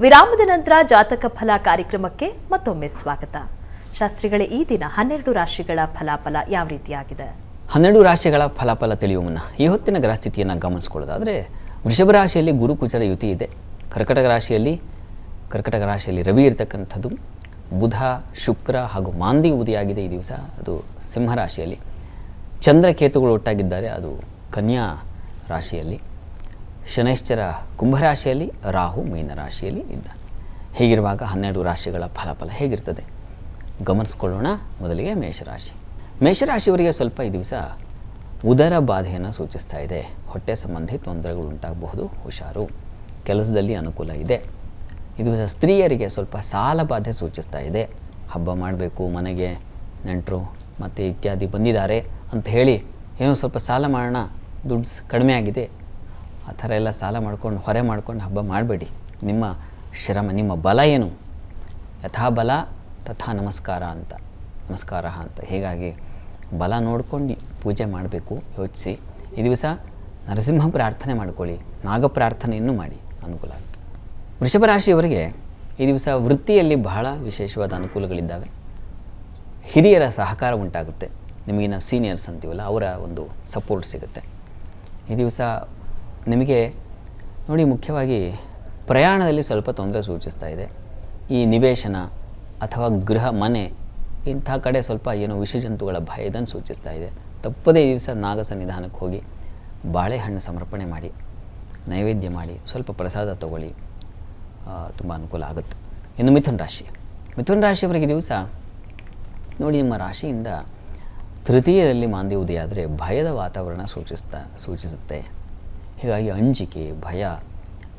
ವಿರಾಮದ ನಂತರ ಜಾತಕ ಫಲ ಕಾರ್ಯಕ್ರಮಕ್ಕೆ ಮತ್ತೊಮ್ಮೆ ಸ್ವಾಗತ. ಶಾಸ್ತ್ರಿಗಳೇ, ಈ ದಿನ ಹನ್ನೆರಡು ರಾಶಿಗಳ ಫಲಾಫಲ ಯಾವ ರೀತಿಯಾಗಿದೆ? ಹನ್ನೆರಡು ರಾಶಿಗಳ ಫಲಾಫಲ ತಿಳಿಯುವ ಮುನ್ನ ಈ ಹೊತ್ತಿನ ಗ್ರಹಸ್ಥಿತಿಯನ್ನು ಗಮನಿಸ್ಕೊಳ್ಳೋದಾದರೆ ವೃಷಭ ರಾಶಿಯಲ್ಲಿ ಗುರುಕುಚರ ಯುತಿ ಇದೆ. ಕರ್ಕಟಕ ರಾಶಿಯಲ್ಲಿ ಕರ್ಕಟಕ ರಾಶಿಯಲ್ಲಿ ರವಿ ಇರತಕ್ಕಂಥದ್ದು. ಬುಧ, ಶುಕ್ರ ಹಾಗೂ ಮಾಂದಿ ಉದಿಯಾಗಿದೆ ಈ ದಿವಸ. ಅದು ಸಿಂಹ ರಾಶಿಯಲ್ಲಿ. ಚಂದ್ರಕೇತುಗಳು ಒಟ್ಟಾಗಿದ್ದಾರೆ. ಅದು ಕನ್ಯಾ ರಾಶಿಯಲ್ಲಿ. ಶನೈಶ್ಚರ ಕುಂಭರಾಶಿಯಲ್ಲಿ ರಾಹು ಮೀನ ರಾಶಿಯಲ್ಲಿ ಇದ್ದಾನೆ. ಹೀಗಿರುವಾಗ ಹನ್ನೆರಡು ರಾಶಿಗಳ ಫಲಫಲ ಹೇಗಿರ್ತದೆ? ಗಮನಿಸ್ಕೊಳ್ಳೋಣ ಮೊದಲಿಗೆ ಮೇಷರಾಶಿ. ಮೇಷರಾಶಿಯವರಿಗೆ ಸ್ವಲ್ಪ ಈ ದಿವಸ ಉದರ ಬಾಧೆಯನ್ನು ಸೂಚಿಸ್ತಾ ಇದೆ. ಹೊಟ್ಟೆ ಸಂಬಂಧಿ ತೊಂದರೆಗಳು ಉಂಟಾಗಬಹುದು, ಹುಷಾರು, ಕೆಲಸದಲ್ಲಿ ಅನುಕೂಲ ಇದೆ. ಇದು ಸ್ತ್ರೀಯರಿಗೆ ಸ್ವಲ್ಪ ಸಾಲ ಬಾಧೆ ಸೂಚಿಸ್ತಾ ಇದೆ. ಹಬ್ಬ ಮಾಡಬೇಕು, ಮನೆಗೆ ನೆಂಟರು ಮತ್ತು ಇತ್ಯಾದಿ ಬಂದಿದ್ದಾರೆ ಅಂತ ಹೇಳಿ ಏನೋ ಸ್ವಲ್ಪ ಸಾಲ ಮಾಡೋಣ, ದುಡ್ಡು ಕಡಿಮೆ ಆಗಿದೆ ಆ ಥರ ಎಲ್ಲ ಸಾಲ ಮಾಡ್ಕೊಂಡು, ಹೊರೆ ಮಾಡ್ಕೊಂಡು ಹಬ್ಬ ಮಾಡಬೇಡಿ. ನಿಮ್ಮ ಶ್ರಮ, ನಿಮ್ಮ ಬಲ ಏನು? ಯಥಾ ಬಲ, ತಥಾ ನಮಸ್ಕಾರ ಅಂತ. ನಮಸ್ಕಾರ ಅಂತ. ಹೀಗಾಗಿ ಬಲ ನೋಡ್ಕೊಂಡು ಪೂಜೆ ಮಾಡಬೇಕು, ಯೋಚಿಸಿ. ಈ ದಿವಸ ನರಸಿಂಹ ಪ್ರಾರ್ಥನೆ ಮಾಡ್ಕೊಳ್ಳಿ. ನಾಗ ಪ್ರಾರ್ಥನೆಯನ್ನು ಮಾಡಿ. ಅನುಕೂಲ ಆಗುತ್ತೆ. ವೃಷಭ ರಾಶಿಯವರಿಗೆ ಈ ದಿವಸ ವೃತ್ತಿಯಲ್ಲಿ ಬಹಳ ವಿಶೇಷವಾದ ಅನುಕೂಲಗಳಿದ್ದಾವೆ. ಹಿರಿಯರ ಸಹಕಾರ ಉಂಟಾಗುತ್ತೆ. ನಿಮಗಿನ ಸೀನಿಯರ್ಸ್ ಅಂತೀವಲ್ಲ, ಅವರ ಒಂದು ಸಪೋರ್ಟ್ ಸಿಗುತ್ತೆ. ಈ ದಿವಸ ನಿಮಗೆ ನೋಡಿ ಮುಖ್ಯವಾಗಿ ಪ್ರಯಾಣದಲ್ಲಿ ಸ್ವಲ್ಪ ತೊಂದರೆ ಸೂಚಿಸ್ತಾ ಇದೆ. ಈ ನಿವೇಶನ ಅಥವಾ ಗೃಹ ಮನೆ ಇಂಥ ಕಡೆ ಸ್ವಲ್ಪ ಏನೋ ವಿಷಜಂತುಗಳ ಭಯ ಇದನ್ನು ಸೂಚಿಸ್ತಾ ಇದೆ. ತಪ್ಪದೇ ದಿವಸ ನಾಗಸ ಸನ್ನಿಧಾನಕ್ಕೆ ಹೋಗಿ ಬಾಳೆಹಣ್ಣು ಸಮರ್ಪಣೆ ಮಾಡಿ, ನೈವೇದ್ಯ ಮಾಡಿ, ಸ್ವಲ್ಪ ಪ್ರಸಾದ ತಗೊಳ್ಳಿ. ತುಂಬ ಅನುಕೂಲ ಆಗುತ್ತೆ. ಇನ್ನು ಮಿಥುನ್ ರಾಶಿ. ಮಿಥುನ್ ರಾಶಿಯವರಿಗೆ ದಿವಸ ನೋಡಿ ನಿಮ್ಮ ರಾಶಿಯಿಂದ ತೃತೀಯದಲ್ಲಿ ಮಾಂದಿ ಆದರೆ ಭಯದ ವಾತಾವರಣ ಸೂಚಿಸ್ತಾ, ಸೂಚಿಸುತ್ತೆ. ಹೀಗಾಗಿ ಅಂಜಿಕೆ, ಭಯ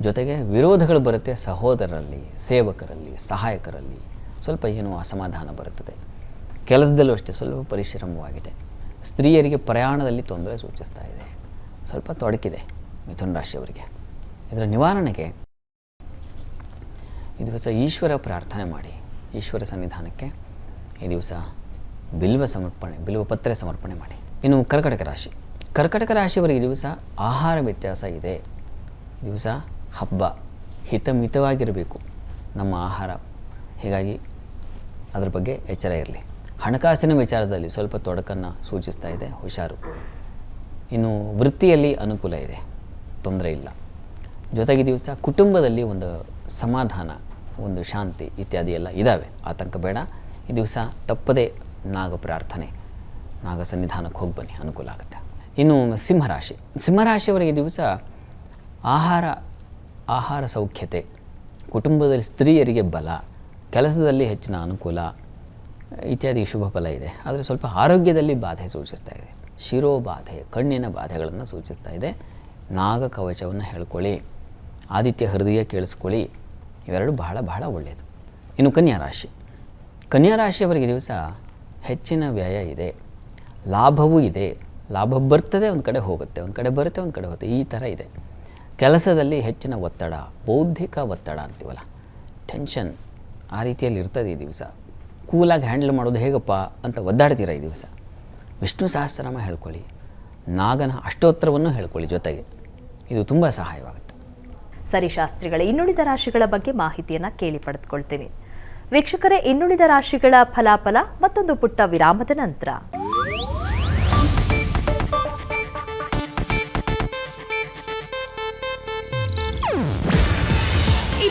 ಜೊತೆಗೆ ವಿರೋಧಗಳು ಬರುತ್ತೆ ಸಹೋದರರಲ್ಲಿ, ಸೇವಕರಲ್ಲಿ, ಸಹಾಯಕರಲ್ಲಿ. ಸ್ವಲ್ಪ ಏನು ಅಸಮಾಧಾನ ಬರುತ್ತದೆ. ಕೆಲಸದಲ್ಲೂ ಅಷ್ಟೇ ಸ್ವಲ್ಪ ಪರಿಶ್ರಮವಾಗಿದೆ. ಸ್ತ್ರೀಯರಿಗೆ ಪ್ರಯಾಣದಲ್ಲಿ ತೊಂದರೆ ಸೂಚಿಸ್ತಾ ಇದೆ. ಸ್ವಲ್ಪ ತೊಡಕಿದೆ ಮಿಥುನ ರಾಶಿಯವರಿಗೆ. ಇದರ ನಿವಾರಣೆಗೆ ಈ ದಿವಸ ಈಶ್ವರ ಪ್ರಾರ್ಥನೆ ಮಾಡಿ. ಈಶ್ವರ ಸನ್ನಿಧಾನಕ್ಕೆ ಈ ದಿವಸ ಬಿಲ್ವ ಸಮರ್ಪಣೆ ಬಿಲ್ವ ಪತ್ರೆ ಸಮರ್ಪಣೆ ಮಾಡಿ. ಇನ್ನು ಕರ್ಕಟಕ ರಾಶಿ. ಕರ್ಕಟಕ ರಾಶಿಯವರಿಗೆ ದಿವಸ ಆಹಾರ ವ್ಯತ್ಯಾಸ ಇದೆ. ದಿವಸ ಹಬ್ಬ ಹಿತಮಿತವಾಗಿರಬೇಕು ನಮ್ಮ ಆಹಾರ. ಹೀಗಾಗಿ ಅದರ ಬಗ್ಗೆ ಎಚ್ಚರ ಇರಲಿ. ಹಣಕಾಸಿನ ವಿಚಾರದಲ್ಲಿ ಸ್ವಲ್ಪ ತೊಡಕನ್ನು ಸೂಚಿಸ್ತಾ ಇದೆ ಹುಷಾರು. ಇನ್ನು ವೃತ್ತಿಯಲ್ಲಿ ಅನುಕೂಲ ಇದೆ. ತೊಂದರೆ ಇಲ್ಲ. ಜೊತೆಗೆ ದಿವಸ ಕುಟುಂಬದಲ್ಲಿ ಒಂದು ಸಮಾಧಾನ, ಒಂದು ಶಾಂತಿ ಇತ್ಯಾದಿ ಎಲ್ಲ ಇದ್ದಾವೆ ಆತಂಕ ಬೇಡ. ಈ ದಿವಸ ತಪ್ಪದೇ ನಾಗ ಪ್ರಾರ್ಥನೆ, ನಾಗ ಸನ್ನಿಧಾನಕ್ಕೆ ಹೋಗಿ ಬನ್ನಿ. ಅನುಕೂಲ ಆಗುತ್ತೆ. ಇನ್ನು ಸಿಂಹರಾಶಿ. ಸಿಂಹರಾಶಿಯವರಿಗೆ ದಿವಸ ಆಹಾರ ಆಹಾರ ಸೌಖ್ಯತೆ, ಕುಟುಂಬದಲ್ಲಿ ಸ್ತ್ರೀಯರಿಗೆ ಬಲ, ಕೆಲಸದಲ್ಲಿ ಹೆಚ್ಚಿನ ಅನುಕೂಲ ಇತ್ಯಾದಿ ಶುಭ ಫಲ ಇದೆ. ಆದರೆ ಸ್ವಲ್ಪ ಆರೋಗ್ಯದಲ್ಲಿ ಬಾಧೆ ಸೂಚಿಸ್ತಾ ಇದೆ. ಶಿರೋಬಾಧೆ ಕಣ್ಣಿನ ಬಾಧೆಗಳನ್ನು ಸೂಚಿಸ್ತಾ ಇದೆ. ನಾಗ ಕವಚವನ್ನು ಹೇಳ್ಕೊಳ್ಳಿ. ಆದಿತ್ಯ ಹೃದಯ ಕೇಳಿಸ್ಕೊಳ್ಳಿ. ಇವೆರಡು ಬಹಳ ಬಹಳ ಒಳ್ಳೆಯದು ಇನ್ನು ಕನ್ಯಾ ರಾಶಿ. ಕನ್ಯಾ ರಾಶಿಯವರಿಗೆ ದಿವಸ ಹೆಚ್ಚಿನ ವ್ಯಯ ಇದೆ. ಲಾಭವೂ ಇದೆ. ಲಾಭ ಬರ್ತದೆ, ಒಂದು ಕಡೆ ಹೋಗುತ್ತೆ, ಒಂದು ಕಡೆ ಬರುತ್ತೆ, ಒಂದು ಕಡೆ ಹೋಗುತ್ತೆ. ಈ ಥರ ಇದೆ. ಕೆಲಸದಲ್ಲಿ ಹೆಚ್ಚಿನ ಒತ್ತಡ, ಬೌದ್ಧಿಕ ಒತ್ತಡ ಅಂತೀವಲ್ಲ ಟೆನ್ಷನ್ ಆ ರೀತಿಯಲ್ಲಿ ಇರ್ತದೆ ಈ ದಿವಸ. ಕೂಲಾಗಿ ಹ್ಯಾಂಡಲ್ ಮಾಡೋದು ಹೇಗಪ್ಪ ಅಂತ ಒದ್ದಾಡ್ತೀರ ಈ ದಿವಸ? ವಿಷ್ಣು ಸಹಸ್ರನಾಮ ಹೇಳ್ಕೊಳ್ಳಿ, ನಾಗನ ಅಷ್ಟೋತ್ತರವನ್ನು ಹೇಳ್ಕೊಳ್ಳಿ ಜೊತೆಗೆ. ಇದು ತುಂಬ ಸಹಾಯವಾಗುತ್ತೆ. ಸರಿ ಶಾಸ್ತ್ರಿಗಳೇ, ಇನ್ನುಳಿದ ರಾಶಿಗಳ ಬಗ್ಗೆ ಮಾಹಿತಿಯನ್ನು ಕೇಳಿ ಪಡೆದುಕೊಳ್ತೀನಿ. ವೀಕ್ಷಕರೇ, ಇನ್ನುಳಿದ ರಾಶಿಗಳ ಫಲಾಫಲ ಮತ್ತೊಂದು ಪುಟ್ಟ ವಿರಾಮದ ನಂತರ.